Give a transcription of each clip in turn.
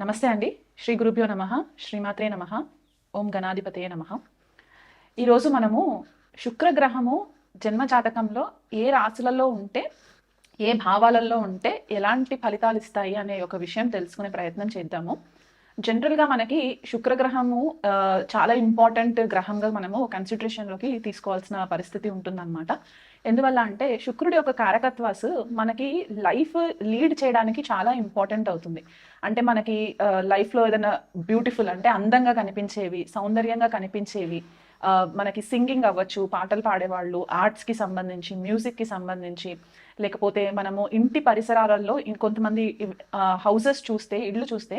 నమస్తే అండి. శ్రీ గురుభ్యో నమ శ్రీమాత్రే నమ ఓం గణాధిపతే నమ. ఈరోజు మనము శుక్రగ్రహము జన్మ జాతకంలో ఏ రాశులలో ఉంటే ఏ భావాలలో ఉంటే ఎలాంటి ఫలితాలు ఇస్తాయి అనే ఒక విషయం తెలుసుకునే ప్రయత్నం చేద్దాము. జనరల్గా మనకి శుక్రగ్రహము చాలా ఇంపార్టెంట్ గ్రహంగా మనము కన్సిడరేషన్లోకి తీసుకోవాల్సిన పరిస్థితి ఉంటుందన్నమాట. ఎందువల్ల అంటే శుక్రుడి యొక్క కారకత్వాస్ మనకి లైఫ్ లీడ్ చేయడానికి చాలా ఇంపార్టెంట్ అవుతుంది. అంటే మనకి లైఫ్లో ఏదైనా బ్యూటిఫుల్ అంటే అందంగా కనిపించేవి సౌందర్యంగా కనిపించేవి మనకి సింగింగ్ అవ్వచ్చు పాటలు పాడేవాళ్ళు ఆర్ట్స్కి సంబంధించి మ్యూజిక్కి సంబంధించి లేకపోతే మనము ఇంటి పరిసరాలలో కొంతమంది హౌసెస్ చూస్తే ఇళ్ళు చూస్తే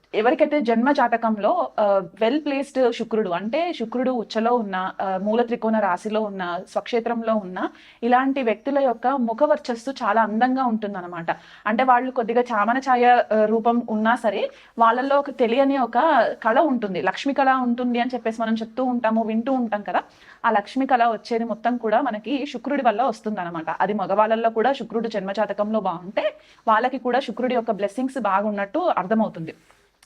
ఎవరికైతే జన్మ జాతకంలో వెల్ ప్లేస్డ్ శుక్రుడు అంటే శుక్రుడు ఉచ్చలో ఉన్న మూల త్రికోణ రాశిలో ఉన్న స్వక్షేత్రంలో ఉన్న ఇలాంటి వ్యక్తుల యొక్క ముఖ వర్చస్సు చాలా అందంగా ఉంటుందన్నమాట. అంటే వాళ్ళు కొద్దిగా చామన ఛాయ రూపం ఉన్నా సరే వాళ్ళల్లో ఒక తెలియని ఒక కళ ఉంటుంది. లక్ష్మి కళ ఉంటుంది అని చెప్పేసి మనం చెప్తూ ఉంటాము వింటూ ఉంటాం కదా. ఆ లక్ష్మి కళ వచ్చేది మొత్తం కూడా మనకి శుక్రుడి వల్ల వస్తుందన్నమాట. అది మగవాళ్ళల్లో కూడా శుక్రుడు జన్మజాతకంలో బాగుంటే వాళ్ళకి కూడా శుక్రుడి యొక్క బ్లెస్సింగ్స్ బాగున్నట్టు అర్థమవుతుంది.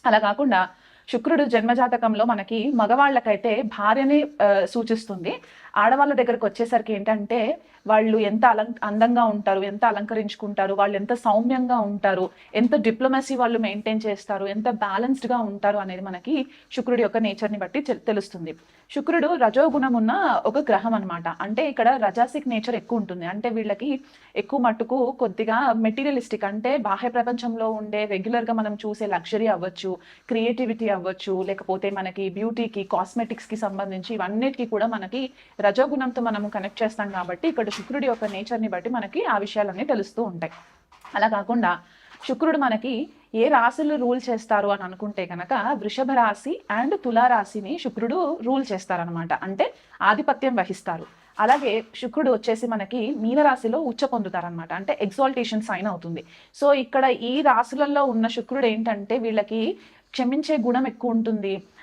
అలా కాకుండా శుక్రుడు జన్మజాతకంలో మనకి మగవాళ్ళకైతే భార్యని ఆ, సూచిస్తుంది. ఆడవాళ్ళ దగ్గరకు వచ్చేసరికి ఏంటంటే వాళ్ళు ఎంత అలం అందంగా ఉంటారు ఎంత అలంకరించుకుంటారు వాళ్ళు ఎంత సౌమ్యంగా ఉంటారు ఎంత డిప్లొమసీ వాళ్ళు మెయింటైన్ చేస్తారు ఎంత బ్యాలెన్స్డ్గా ఉంటారు అనేది మనకి శుక్రుడి యొక్క నేచర్ని బట్టి తెలుస్తుంది. శుక్రుడు రజోగుణం ఉన్న ఒక గ్రహం అన్నమాట. అంటే ఇక్కడ రజాసిక్ నేచర్ ఎక్కువ ఉంటుంది. అంటే వీళ్ళకి ఎక్కువ మట్టుకు కొద్దిగా మెటీరియలిస్టిక్ అంటే బాహ్య ప్రపంచంలో ఉండే రెగ్యులర్గా మనం చూసే లగ్జరీ అవ్వచ్చు క్రియేటివిటీ అవ్వచ్చు లేకపోతే మనకి బ్యూటీకి కాస్మెటిక్స్కి సంబంధించి ఇవన్నిటికీ కూడా మనకి రజోగుణంతో మనము కనెక్ట్ చేస్తాం కాబట్టి ఇక్కడ శుక్రుడి యొక్క నేచర్ని బట్టి మనకి ఆ విషయాలన్నీ తెలుస్తూ ఉంటాయి. అలా కాకుండా శుక్రుడు మనకి ఏ రాశులు రూల్ చేస్తారు అని అనుకుంటే కనుక వృషభ రాశి అండ్ తులారాశిని శుక్రుడు రూల్ చేస్తారనమాట అంటే ఆధిపత్యం వహిస్తారు. అలాగే శుక్రుడు వచ్చేసి మనకి మీనరాశిలో ఉచ్చ పొందుతారనమాట అంటే ఎగ్జాల్టేషన్ సైన్ అవుతుంది. సో ఇక్కడ ఈ రాశులలో ఉన్న శుక్రుడు ఏంటంటే వీళ్ళకి క్షమించే గుణం ఎక్కువ ఉంటుంది.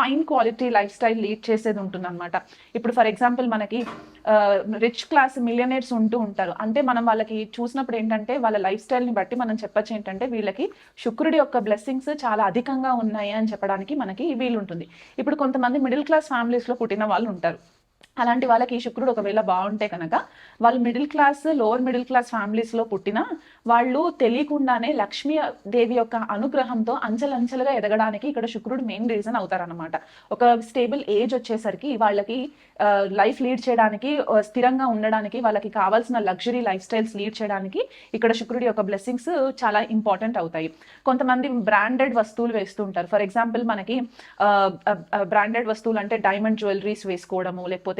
Fine quality life style lead చేసేది ఉంటుంది అనమాట ఇప్పుడు ఫర్ ఎగ్జాంపుల్ మనకి రిచ్ క్లాస్ మిలియనర్స్ ఉంటూ ఉంటారు. అంటే మనం వాళ్ళకి చూసినప్పుడు ఏంటంటే వాళ్ళ లైఫ్ స్టైల్ని బట్టి మనం చెప్పొచ్చు ఏంటంటే వీళ్ళకి శుక్రుడి యొక్క బ్లెస్సింగ్స్ చాలా అధికంగా ఉన్నాయి అని చెప్పడానికి మనకి వీలుంటుంది. ఇప్పుడు కొంతమంది మిడిల్ క్లాస్ ఫ్యామిలీస్లో పుట్టిన వాళ్ళు ఉంటారు. అలాంటి వాళ్ళకి ఈ శుక్రుడు ఒకవేళ బాగుంటే కనుక వాళ్ళు middle class lower middle class ఫ్యామిలీస్లో పుట్టినా వాళ్ళు తెలియకుండానే లక్ష్మీ దేవి యొక్క అనుగ్రహంతో అంచెలంచెలుగా ఎదగడానికి ఇక్కడ శుక్రుడు మెయిన్ రీజన్ అవుతారనమాట ఒక స్టేబుల్ ఏజ్ వచ్చేసరికి వాళ్ళకి లైఫ్ లీడ్ చేయడానికి స్థిరంగా ఉండడానికి వాళ్ళకి కావాల్సిన లగ్జరీ లైఫ్ స్టైల్స్ లీడ్ చేయడానికి ఇక్కడ శుక్రుడి యొక్క బ్లెస్సింగ్స్ చాలా ఇంపార్టెంట్ అవుతాయి. కొంతమంది బ్రాండెడ్ వస్తువులు వేస్తుంటారు. ఫర్ ఎగ్జాంపుల్ మనకి బ్రాండెడ్ వస్తువులు అంటే డైమండ్ జ్యువెలరీస్ వేసుకోవడము లేకపోతే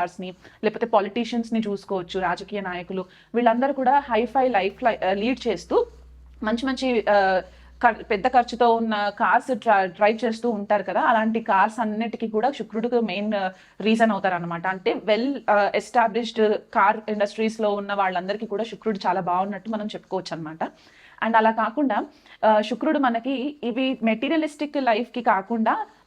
స్టార్స్ని లేకపోతే పాలిటీషియన్స్ని చూసుకోవచ్చు రాజకీయ నాయకులు వీళ్ళందరూ కూడా హైఫై లైఫ్ uh, లీడ్ చేస్తూ మంచి మంచి uh, పెద్ద ఖర్చుతో ఉన్న కార్స్ డ్రైవ్ చేస్తూ ఉంటారు కదా అలాంటి కార్స్ అన్నిటికీ కూడా శుక్రుడికి మెయిన్ రీజన్ uh, అవుతారు అనమాట అంటే వెల్ ఎస్టాబ్లిష్డ్ కార్ ఇండస్ట్రీస్లో ఉన్న వాళ్ళందరికీ కూడా శుక్రుడు చాలా బాగున్నట్టు మనం చెప్పుకోవచ్చు అనమాట అండ్ అలా కాకుండా శుక్రుడు మనకి ఇవి మెటీరియలిస్టిక్ లైఫ్కి కాకుండా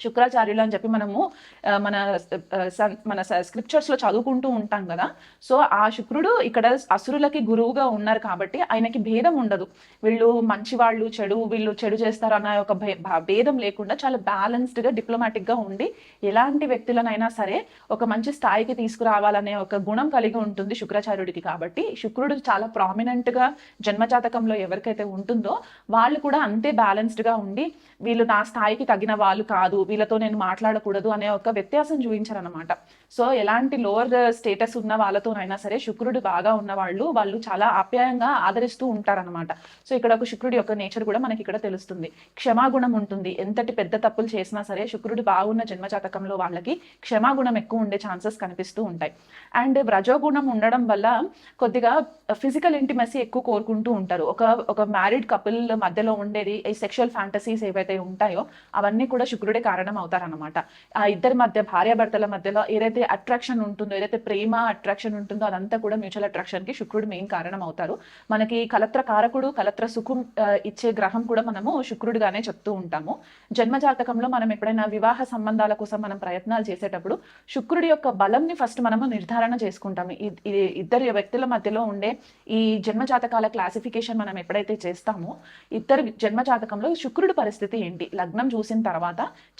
శుక్రాచార్యులు అని చెప్పి మనము మన మన స్క్రిప్చర్స్లో చదువుకుంటూ ఉంటాం కదా. సో ఆ శుక్రుడు ఇక్కడ అసురులకి గురువుగా ఉన్నారు కాబట్టి ఆయనకి భేదం ఉండదు. వీళ్ళు మంచి వాళ్ళు చెడు వీళ్ళు చెడు చేస్తారు అన్న ఒక భే- భా- భేదం లేకుండా చాలా బ్యాలెన్స్డ్గా డిప్లొమాటిక్గా ఉండి ఎలాంటి వ్యక్తులనైనా సరే ఒక మంచి స్థాయికి తీసుకురావాలనే ఒక గుణం కలిగి ఉంటుంది శుక్రాచార్యుడికి కాబట్టి శుక్రుడు చాలా ప్రామినెంట్గా జన్మజాతకంలో ఎవరికైతే ఉంటుందో వాళ్ళు కూడా అంతే బ్యాలెన్స్డ్గా ఉండి వీళ్ళు నా స్థాయికి తగిన వాళ్ళు కాదు వీళ్ళతో నేను మాట్లాడకూడదు అనే ఒక వ్యత్యాసం చూపించారనమాట సో ఎలాంటి లోవర్ స్టేటస్ ఉన్న వాళ్ళతోనైనా సరే శుక్రుడు బాగా ఉన్న వాళ్ళు వాళ్ళు చాలా ఆప్యాయంగా ఆదరిస్తూ ఉంటారనమాట సో ఇక్కడ ఒక శుక్రుడి యొక్క నేచర్ కూడా మనకి ఇక్కడ తెలుస్తుంది. క్షమాగుణం ఉంటుంది. ఎంతటి పెద్ద తప్పులు చేసినా సరే శుక్రుడు బాగున్న జన్మజాతకంలో వాళ్ళకి క్షమాగుణం ఎక్కువ ఉండే ఛాన్సెస్ కనిపిస్తూ ఉంటాయి. అండ్ వ్రజోగుణం ఉండడం వల్ల కొద్దిగా ఫిజికల్ ఇంటిమసీ ఎక్కువ కోరుకుంటూ ఉంటారు. ఒక ఒక మ్యారీడ్ కపుల్ మధ్యలో ఉండేది ఈ సెక్షువల్ ఫ్యాంటసీస్ ఏవైతే ఉంటాయో అవన్నీ కూడా శుక్రుడే కారణం అవుతారనమాట ఆ ఇద్దరి మధ్య భార్యాభర్తల మధ్యలో ఏదైతే అట్రాక్షన్ ఉంటుందో ఏదైతే ప్రేమ అట్రాక్షన్ ఉంటుందో అదంతా కూడా మ్యూచువల్ అట్రాక్షన్కి శుక్రుడు మెయిన్ కారణం అవుతారు మనకి కలత్ర కారకుడు కలత్ర సుఖం ఇచ్చే గ్రహం కూడా మనము శుక్రుడుగానే చెప్తూ ఉంటాము. జన్మ జాతకంలో మనం ఎప్పుడైనా వివాహ సంబంధాల కోసం మనం ప్రయత్నాలు చేసేటప్పుడు శుక్రుడి యొక్క బలంని ఫస్ట్ మనము నిర్ధారణ చేసుకుంటాము. ఈ- ఇద్దరు వ్యక్తుల మధ్యలో ఉండే ఈ జన్మ జాతకాల క్లాసిఫికేషన్ మనం ఎప్పుడైతే చేస్తామో ఇద్దరు జన్మ జాతకంలో శుక్రుడి పరిస్థితి ఏంటి? లగ్నం చూసిన తర్వాత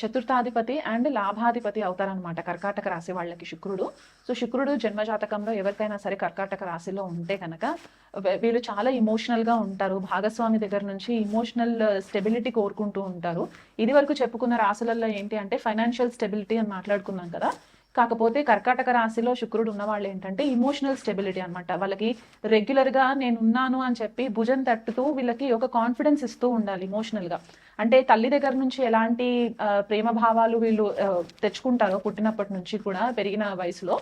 చతుర్థాధిపతి అండ్ లాభాధిపతి అవుతారనమాట కర్కాటక రాశి వాళ్ళకి శుక్రుడు. సో శుక్రుడు జన్మజాతకంలో ఎవరికైనా సరే కర్కాటక రాశిలో ఉంటే కనుక వీళ్ళు చాలా ఇమోషనల్గా ఉంటారు. భాగస్వామి దగ్గర నుంచి ఇమోషనల్ స్టెబిలిటీ కోరుకుంటూ ఉంటారు. ఇది వరకు చెప్పుకున్న రాశులలో ఏంటి అంటే ఫైనాన్షియల్ స్టెబిలిటీ అని మాట్లాడుకున్నాం కదా. కాకపోతే కర్కాటక రాశిలో శుక్రుడు ఉన్న వాళ్ళు ఏంటంటే ఇమోషనల్ స్టెబిలిటీ అనమాట వాళ్ళకి రెగ్యులర్గా నేను ఉన్నాను అని చెప్పి భుజం తట్టుతూ వీళ్ళకి ఒక కాన్ఫిడెన్స్ ఇస్తూ ఉండాలి ఇమోషనల్గా అంటే తల్లి దగ్గర నుంచి ఎలాంటి ప్రేమ భావాలు వీళ్ళు తెచ్చుకుంటారో పుట్టినప్పటి నుంచి కూడా పెరిగిన వయసులో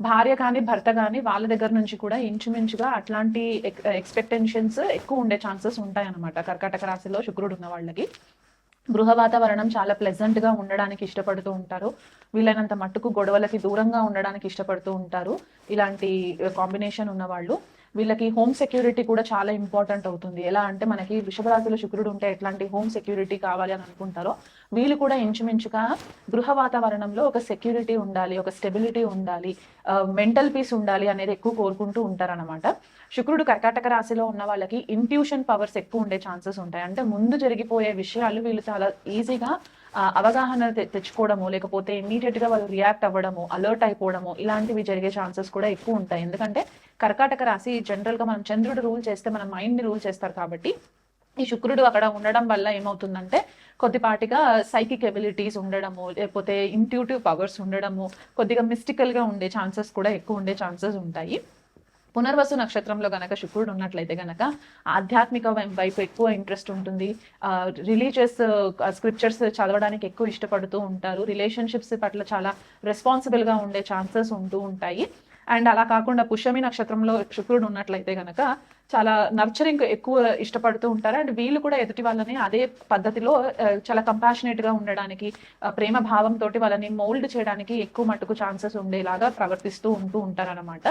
భార్య కానీ భర్త కానీ వాళ్ళ దగ్గర నుంచి కూడా ఇంచుమించుగా అట్లాంటి ఎక్స్పెక్టేషన్స్ ఎక్కువ ఉండే ఛాన్సెస్ ఉంటాయన్నమాట కర్కాటక రాశిలో శుక్రుడు ఉన్న వాళ్ళకి గృహ వాతావరణం చాలా ప్లెజెంట్గా ఉండడానికి ఇష్టపడుతూ ఉంటారు. వీలైనంత మట్టుకు గొడవలకి దూరంగా ఉండడానికి ఇష్టపడుతూ ఉంటారు. ఇలాంటి uh, కాంబినేషన్ ఉన్నవాళ్ళు. వీళ్ళకి హోమ్ సెక్యూరిటీ కూడా చాలా ఇంపార్టెంట్ అవుతుంది. ఎలా అంటే మనకి వృషభ శుక్రుడు ఉంటే ఎట్లాంటి హోమ్ సెక్యూరిటీ కావాలి అని అనుకుంటారో వీళ్ళు కూడా ఇంచుమించుగా గృహ వాతావరణంలో ఒక సెక్యూరిటీ ఉండాలి ఒక స్టెబిలిటీ ఉండాలి మెంటల్ పీస్ ఉండాలి అనేది ఎక్కువ కోరుకుంటూ ఉంటారన్నమాట. శుక్రుడు కర్కాటక రాశిలో ఉన్న వాళ్ళకి ఇంట్యూషన్ పవర్స్ ఎక్కువ ఉండే ఛాన్సెస్ ఉంటాయి. అంటే ముందు జరిగిపోయే విషయాలు వీళ్ళు చాలా ఈజీగా అవగాహన తె- తెచ్చుకోవడము లేకపోతే ఇమీడియట్గా వాళ్ళు రియాక్ట్ అవ్వడము అలర్ట్ అయిపోవడము ఇలాంటివి జరిగే ఛాన్సెస్ కూడా ఎక్కువ ఉంటాయి. ఎందుకంటే కర్కాటక రాశి జనరల్గా మనం చంద్రుడు రూల్ చేస్తే మన మైండ్ని రూల్ చేస్తారు కాబట్టి ఈ శుక్రుడు అక్కడ ఉండడం వల్ల ఏమవుతుందంటే కొద్దిపాటిగా సైకిక్ ఎబిలిటీస్ ఉండడము లేకపోతే ఇంట్యూటివ్ పవర్స్ ఉండడము కొద్దిగా మిస్టికల్గా ఉండే ఛాన్సెస్ కూడా ఎక్కువ ఉండే ఛాన్సెస్ ఉంటాయి. పునర్వసు నక్షత్రంలో గనక శుక్రుడు ఉన్నట్లయితే గనక ఆధ్యాత్మిక వైపు ఎక్కువ ఇంట్రెస్ట్ ఉంటుంది. రిలీజియస్ స్క్రిప్చర్స్ చదవడానికి ఎక్కువ ఇష్టపడుతూ ఉంటారు. రిలేషన్షిప్స్ పట్ల చాలా రెస్పాన్సిబుల్గా ఉండే ఛాన్సెస్ ఉంటూ ఉంటాయి. అండ్ అలా కాకుండా పుష్యమి నక్షత్రంలో శుక్రుడు ఉన్నట్లయితే గనక చాలా నర్చరింగ్ ఎక్కువ ఇష్టపడుతూ ఉంటారు. అండ్ వీళ్ళు కూడా ఎదుటి వాళ్ళని అదే పద్ధతిలో చాలా కంపాషనేట్గా ఉండడానికి ప్రేమ భావంతో వాళ్ళని మోల్డ్ చేయడానికి ఎక్కువ మటుకు ఛాన్సెస్ ఉండేలాగా ప్రవర్తిస్తూ ఉంటూ ఉంటారన్నమాట.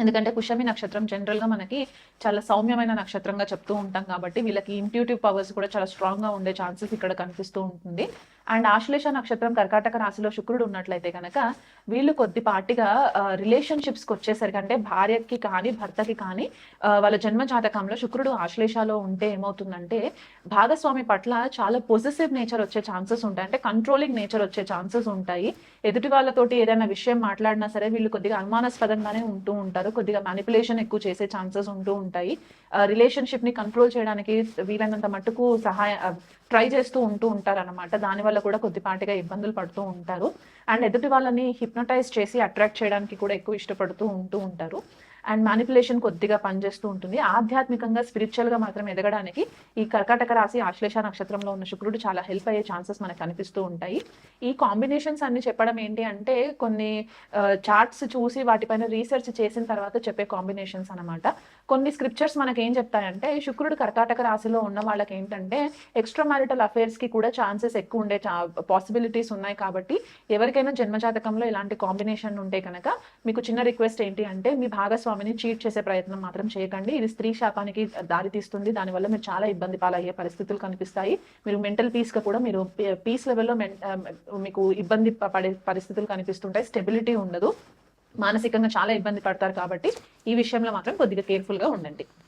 ఎందుకంటే పుష్యమి నక్షత్రం జనరల్గా మనకి చాలా సౌమ్యమైన నక్షత్రంగా చెప్తూ ఉంటాం కాబట్టి వీళ్ళకి ఇంట్యూటివ్ పవర్స్ కూడా చాలా స్ట్రాంగ్గా ఉండే ఛాన్సెస్ ఇక్కడ కనిపిస్తూ ఉంటుంది. అండ్ ఆశ్లేష నక్షత్రం కర్కాటక రాశిలో శుక్రుడు ఉన్నట్లయితే కనుక వీళ్ళు కొద్దిపాటిగా రిలేషన్షిప్స్కి వచ్చేసరికి అంటే భార్యకి కానీ భర్తకి కానీ వాళ్ళ జన్మ జాతకంలో శుక్రుడు ఆశ్లేషలో ఉంటే ఏమవుతుందంటే భాగస్వామి పట్ల చాలా పొజిటివ్ నేచర్ వచ్చే ఛాన్సెస్ ఉంటాయి. అంటే కంట్రోలింగ్ నేచర్ వచ్చే ఛాన్సెస్ ఉంటాయి. ఎదుటి వాళ్ళతోటి ఏదైనా విషయం మాట్లాడినా సరే వీళ్ళు కొద్దిగా అనుమానాస్పదంగానే ఉంటూ ఉంటారు. కొద్దిగా మ్యానిపులేషన్ ఎక్కువ చేసే ఛాన్సెస్ ఉంటూ ఉంటాయి. రిలేషన్షిప్ని కంట్రోల్ చేయడానికి వీలైనంత మట్టుకు సహాయ ట్రై చేస్తూ ఉంటూ ఉంటారు అనమాట దానివల్ల కూడా కొద్దిపాటిగా ఇబ్బందులు పడుతూ ఉంటారు. అండ్ ఎదుటి వాళ్ళని హిప్నటైజ్ చేసి అట్రాక్ట్ చేయడానికి కూడా ఎక్కువ ఇష్టపడుతూ ఉంటూ ఉంటారు. అండ్ మ్యానిపులేషన్ కొద్దిగా పనిచేస్తూ ఉంటుంది. ఆధ్యాత్మికంగా స్పిరిచువల్గా మాత్రం ఎదగడానికి ఈ కర్కాటక రాశి ఆశ్లేష నక్షత్రంలో ఉన్న శుక్రుడు చాలా హెల్ప్ అయ్యే ఛాన్సెస్ మనకు కనిపిస్తూ ఉంటాయి. ఈ కాంబినేషన్స్ అన్ని చెప్పడం ఏంటి అంటే కొన్ని చార్ట్స్ చూసి వాటిపైన రీసెర్చ్ చేసిన తర్వాత చెప్పే కాంబినేషన్స్ అనమాట కొన్ని స్క్రిప్చర్స్ మనకి ఏం చెప్తాయంటే శుక్రుడు కర్కాటక రాశిలో ఉన్న వాళ్ళకి ఏంటంటే ఎక్స్ట్రా మ్యారిటల్ అఫైర్స్కి కూడా ఛాన్సెస్ ఎక్కువ ఉండే పాసిబిలిటీస్ ఉన్నాయి కాబట్టి ఎవరికైనా జన్మజాతకంలో ఇలాంటి కాంబినేషన్ ఉంటే కనుక మీకు చిన్న రిక్వెస్ట్ ఏంటి అంటే మీ భాగస్వామిని చీట్ చేసే ప్రయత్నం మాత్రం చేయకండి. ఇది స్త్రీ శాపానికి దారి తీస్తుంది. దానివల్ల మీరు చాలా ఇబ్బంది పాలయ్యే పరిస్థితులు కనిపిస్తాయి. మీరు మెంటల్ పీస్గా కూడా మీరు పీస్ లెవెల్లో మీకు ఇబ్బంది పడే పరిస్థితులు కనిపిస్తుంటాయి. స్టెబిలిటీ ఉండదు. మానసికంగా చాలా ఇబ్బంది పడతారు కాబట్టి ఈ విషయంలో మాత్రం కొద్దిగా కేర్ఫుల్గా ఉండండి.